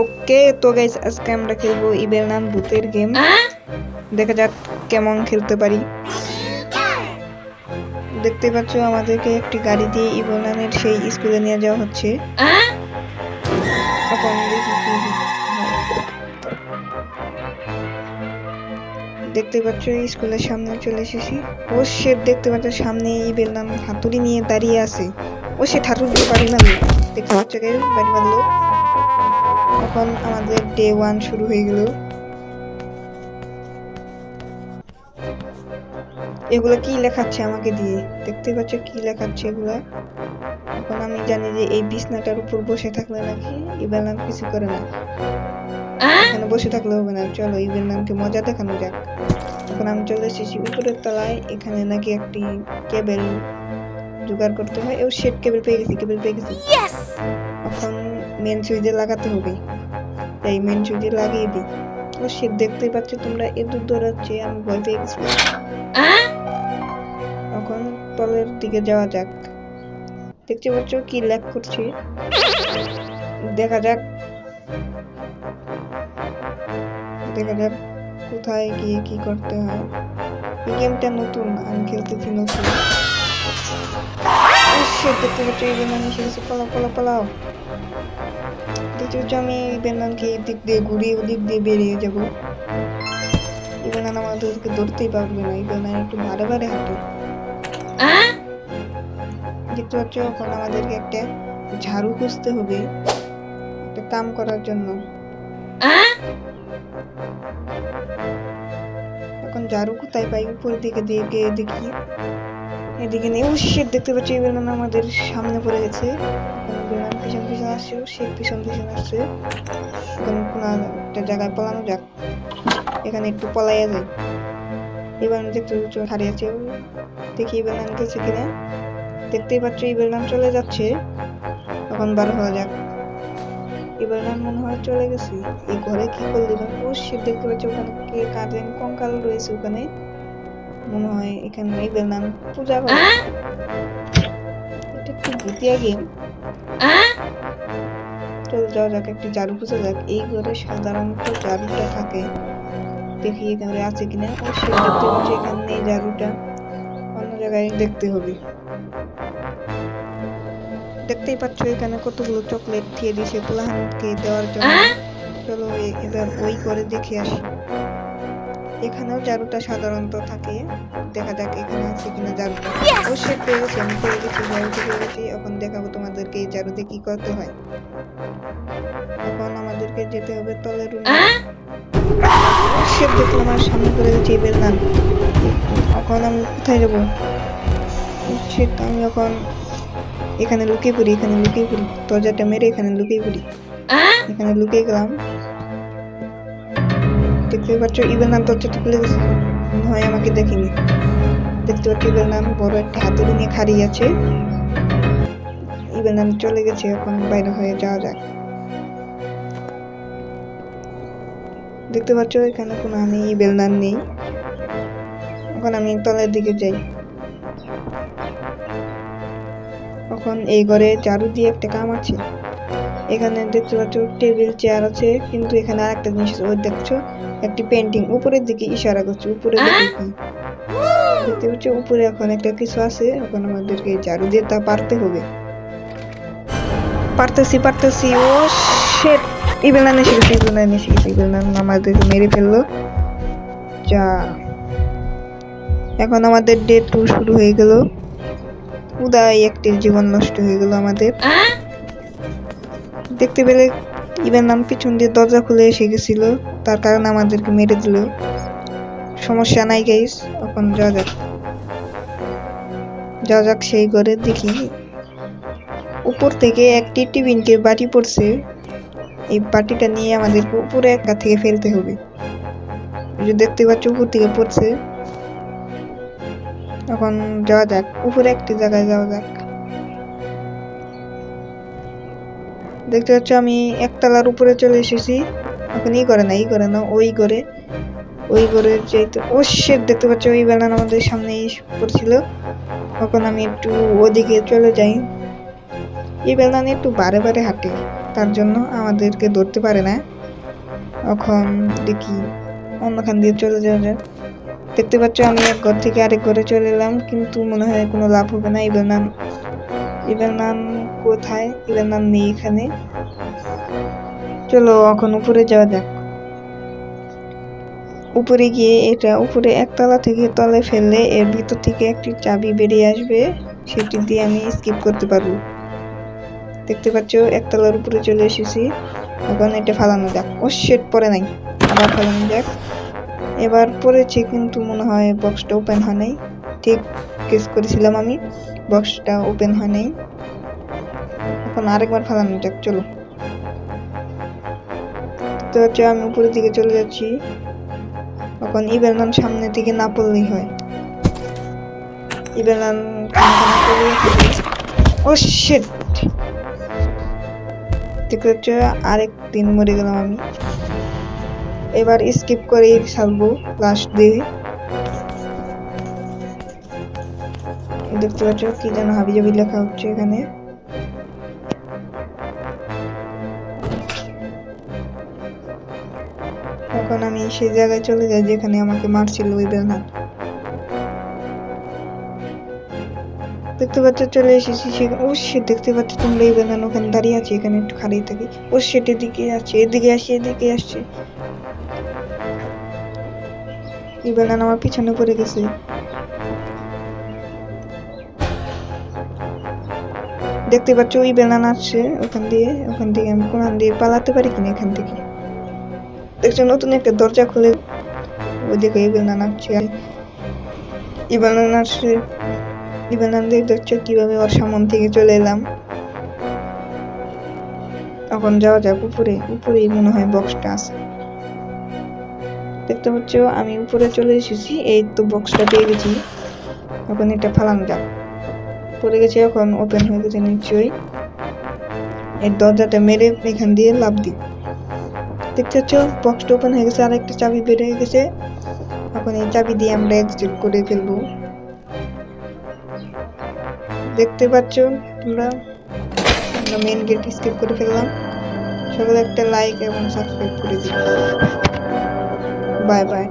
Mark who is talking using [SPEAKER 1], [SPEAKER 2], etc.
[SPEAKER 1] ওকে তো গাইস আজকে আমরা খেলব ইবেল নাম ভূতের গেম দেখা যাক কেমন খেলতে পারি। দেখতে পাচ্ছ আমাদেরকে একটি গাড়ি দিয়ে ইবেল নামের সেই স্কুলে নিয়ে যাওয়া হচ্ছে। দেখতে পাচ্ছ স্কুলের সামনে চলে এসেছি। ও সে দেখতে পাচ্ছ সামনে ইবেল নাম হাতুড়ি নিয়ে দাঁড়িয়ে আছে। ও সে হাতুড়ি দিয়ে পারি মারলো দেখতে পাচ্ছ বাড়ি মারলো এখন আমাদের ডে ওয়ান শুরু হয়ে গেল। এগুলো কি লেখাচ্ছে আমাকে দিয়ে? দেখতে পাচ্ছ কি লেখাচ্ছে এগুলা? এখন আমি জানি যে এই বিছনাটার উপর বসে থাকলে নাকি ইবেল নাম কিছু করে না। এখানে বসে থাকলে হবে না। চলো ইবেল নামকে মজা দেখানো যাক। এখন আমি চলে এসেছি উপরের তলায়। এখানে নাকি একটি কেবেল জোগাড় করতে হয়। ও শেট কেবল পেয়ে গেছি কেবল পেয়ে গেছি। এখন মেন সুইচে লাগাতে হবে। তাই মেন সুইচে লাগিয়ে দিই। ও সে দেখতেই পাচ্ছ তোমরা এত দৌড়াচ্ছে আমি ভয় পেয়ে গেছি। এখন তলের দিকে যাওয়া যাক। দেখতে পাচ্ছ কি ল্যাক করছে। দেখা যাক। দেখা যাক কোথায় গিয়ে কি করতে হয়। এই গেমটা নতুন আমি খেলতেছি নতুন। Shit, দেখতে পাচ্ছ এই বেনান এসে গেছে পালাও পালাও পালাও দেখতে পাচ্ছ আমি এই বেনানকে এই দিক দিয়ে ঘুরিয়ে ওদিক দিয়ে বেরিয়ে যাব এই আমাদেরকে ধরতেই পারবে না এই একটু ভারে ভারে হাঁটে দেখতে পাচ্ছ এখন আমাদেরকে একটা ঝাড়ু খুঁজতে হবে একটা কাম করার জন্য এখন ঝাড়ু কোথায় পাই উপরের দিকে দিয়ে দেখি এদিকে নেই। ও shit, দেখতে পাচ্ছি বেনান আমাদের সামনে পড়ে গেছে। বেনান পিছন পিছন আসছে ও পিছন পিছন আসছে। এখন কোনো একটা জায়গায় পালানো যাক। এখানে একটু পলাইয়া যায় এবার দেখতে হারিয়েছে ও। দেখি এই নাম গেছে কিনা। দেখতেই পাচ্ছি এই বেনান চলে যাচ্ছে। এখন বার হওয়া যাক। এবার না মনে হয় চলে গেছি। এই ঘরে কি করলি? ও shit, দেখতে পাচ্ছি ওখানে কে কাঁদেন কঙ্কাল রয়েছে ওখানে। মনে হয় এখানে এই বেলনাম পূজা করে। এটা একটু ভুতিয়া গেম চল যাওয়া যাক একটি ঝাড়ু পুষা যাক। এই ঘরে সাধারণত ঝাড়ুটা থাকে। দেখি এখানে আছে কিনা। ও সে দেখতে পাচ্ছি এখানে নেই ঝাড়ুটা। অন্য জায়গায় দেখতে হবে। দেখতেই পাচ্ছ এখানে কতগুলো চকলেট দিয়ে দিয়েছে পোলাহানকে দেওয়ার জন্য। চলো এবার ওই করে দেখে আসি। এখানেও ঝাড়ুটা সাধারণত থাকে। দেখা যাক এখানে আছে কিনা অবশ্যই পেয়ে গেছি আমি পেয়ে গেছি ঝাড়ুটা পেয়ে গেছি। এখন দেখাবো তোমাদেরকে এই ঝাড়ুতে কি করতে হয়। এখন আমাদেরকে যেতে হবে তলের রুমে। সে দেখলাম আমার সামনে করে গেছে বেলনান এখন আমি কোথায় যাব? সে আমি এখন এখানে লুকিয়ে পড়ি এখানে লুকিয়ে পড়ি। দরজাটা মেরে এখানে লুকিয়ে পড়ি। এখানে লুকিয়ে গেলাম। দেখতে পাচ্ছ ইবেল নাম দরজাটা খুলে হয় আমাকে দেখেনি। দেখতে পাচ্ছ ইবেল নাম বড় একটা হাতুড়ি নিয়ে খাড়িয়ে আছে। ইবেল নাম চলে গেছে, এখন বাইরে হয়ে যাওয়া যাক। দেখতে পাচ্ছ, এখানে কোনো আমি ইবেল নাম নেই। এখন আমি তলের দিকে যাই। এখন এই ঘরে ঝাড়ু দিয়ে একটা কাম আছে। এখানে দেখতে পাচ্ছ টেবিল চেয়ার আছে কিন্তু এখানে আরেকটা জিনিস আছে, ওই দেখছ একটি পেন্টিং। উপরের দিকে ইশারা করছে উপরের দিকে দেখতে পাচ্ছ উপরে এখন একটা কিছু আছে এখন আমাদেরকে ঝাড়ু দিয়ে তা পারতে হবে। পারতেছি পারতেছি ও শেট ইবেলান এসে গেছে ইবেলান এসে গেছে আমাদেরকে মেরে ফেলল। যা। এখন আমাদের ডে টু শুরু হয়ে গেল। উদয় একটি জীবন নষ্ট হয়ে গেল আমাদের। দেখতে পেলে ইভেন নাম পিছন দিয়ে দরজা খুলে এসে গেছিল, তার কারণে আমাদেরকে মেরে দিল। সমস্যা নাই গাইস এখন যাওয়া যাক। যাওয়া যাক সেই ঘরে দেখি উপর থেকে একটি টিফিনকে বাটি পড়ছে। এই বাটিটা নিয়ে আমাদেরকে উপরে একটা থেকে ফেলতে হবে। যে দেখতে পাচ্ছ, উপর থেকে পড়ছে। এখন যাওয়া যাক, উপরে একটি জায়গায় যাওয়া যাক। দেখতে পাচ্ছ আমি একতলার উপরে চলে এসেছি। এখন ই করে না ই করে না ওই করে ওই করে যেতে ও shit, দেখতে পাচ্ছ ওই বেলান আমাদের সামনে পড়ছিল। তখন আমি একটু ওদিকে চলে যাই। এই বেলনানি একটু বারে বারে হাঁটে তার জন্য আমাদেরকে ধরতে পারে না। এখন দেখি অন্যখান দিয়ে চলে যাওয়া যায় দেখতে পাচ্ছ আমি এক ঘর থেকে আরেক ঘরে চলে এলাম কিন্তু মনে হয় কোনো লাভ হবে না। নাম এবার নাম কোথায় নাম নেই এখানে। চলো এখন উপরে যাওয়া যাক। উপরে গিয়ে এটা উপরে একতলা থেকে তলে ফেললে এর ভিতর থেকে একটি চাবি বেরিয়ে আসবে, সেটি দিয়ে আমি স্কিপ করতে পারব। দেখতে পাচ্ছ, একতলার উপরে চলে এসেছি। এখন এটা ফালানো যাক। ও শেট পরে নাই। আবার ফালানো যাক। এবার পড়েছে কিন্তু মনে হয় বক্সটা ওপেন হয় নাই। ঠিক কেস করেছিলাম আমি বক্সটা ওপেন হয় নাই। এখন আরেকবার ফালানো যাক চলো। তো হচ্ছে আমি উপরের দিকে চলে যাচ্ছি। এখন ইবেলনান সামনে দিকে না পড়লেই হয়। ইবেলনান ও দেখতে পাচ্ছ, আরেক দিন মরে গেলাম আমি। এবার স্কিপ করে ছাড়বো লাস্ট দিয়ে। দেখতে পাচ্ছ, কি যেন হাবিজাবি লেখা হচ্ছে এখানে। এখন আমি সেই জায়গায় চলে যাই যেখানে আমাকে মারছিল ওই বেলনাথ দেখতে পাচ্ছ, চলে এসেছি সেখানে ও সে দেখতে পাচ্ছ তোমরা এই বেলনান ওখানে দাঁড়িয়ে আছে, এখানে একটু খাড়িয়ে থাকি। ও সেট এদিকে আসছে এদিকে আসছে এদিকে আসছে। এই বেলনান আমার পিছনে পড়ে গেছে। দেখতে পাচ্ছ, ওই বেলান আসছে ওখান দিয়ে, ওখান থেকে আমি কোরআন দিয়ে পালাতে পারি কিনা এখান থেকে? দেখছ নতুন একটা দরজা খুলে ওইদিকে ইবেলনান আসছে ইবেলনান আসছে ইবেলনান দিয়ে দেখছ কীভাবে ওর সামন থেকে চলে এলাম এখন যাওয়া যাক উপরে উপরেই মনে হয় বক্সটা আছে দেখতে পাচ্ছ আমি উপরে চলে এসেছি এই তো বক্সটা পেয়ে গেছি এখন এটা ফালানো যাক পড়ে গেছে এখন ওপেন হয়ে গেছে নিশ্চয়ই এই দরজাটা মেরে এখান দিয়ে লাভ দিই দেখতে পাচ্ছ? বক্সটা ওপেন হয়ে গেছে আর একটা চাবি বের হয়ে গেছে। এখন এই চাবি দিয়ে আমরা এক্সিট করে ফেলব। দেখতে পাচ্ছ? তোমরা, আমরা মেন গেট স্কিপ করে ফেললাম। সকলে একটা লাইক এবং সাবস্ক্রাইব করে দিও। Bye bye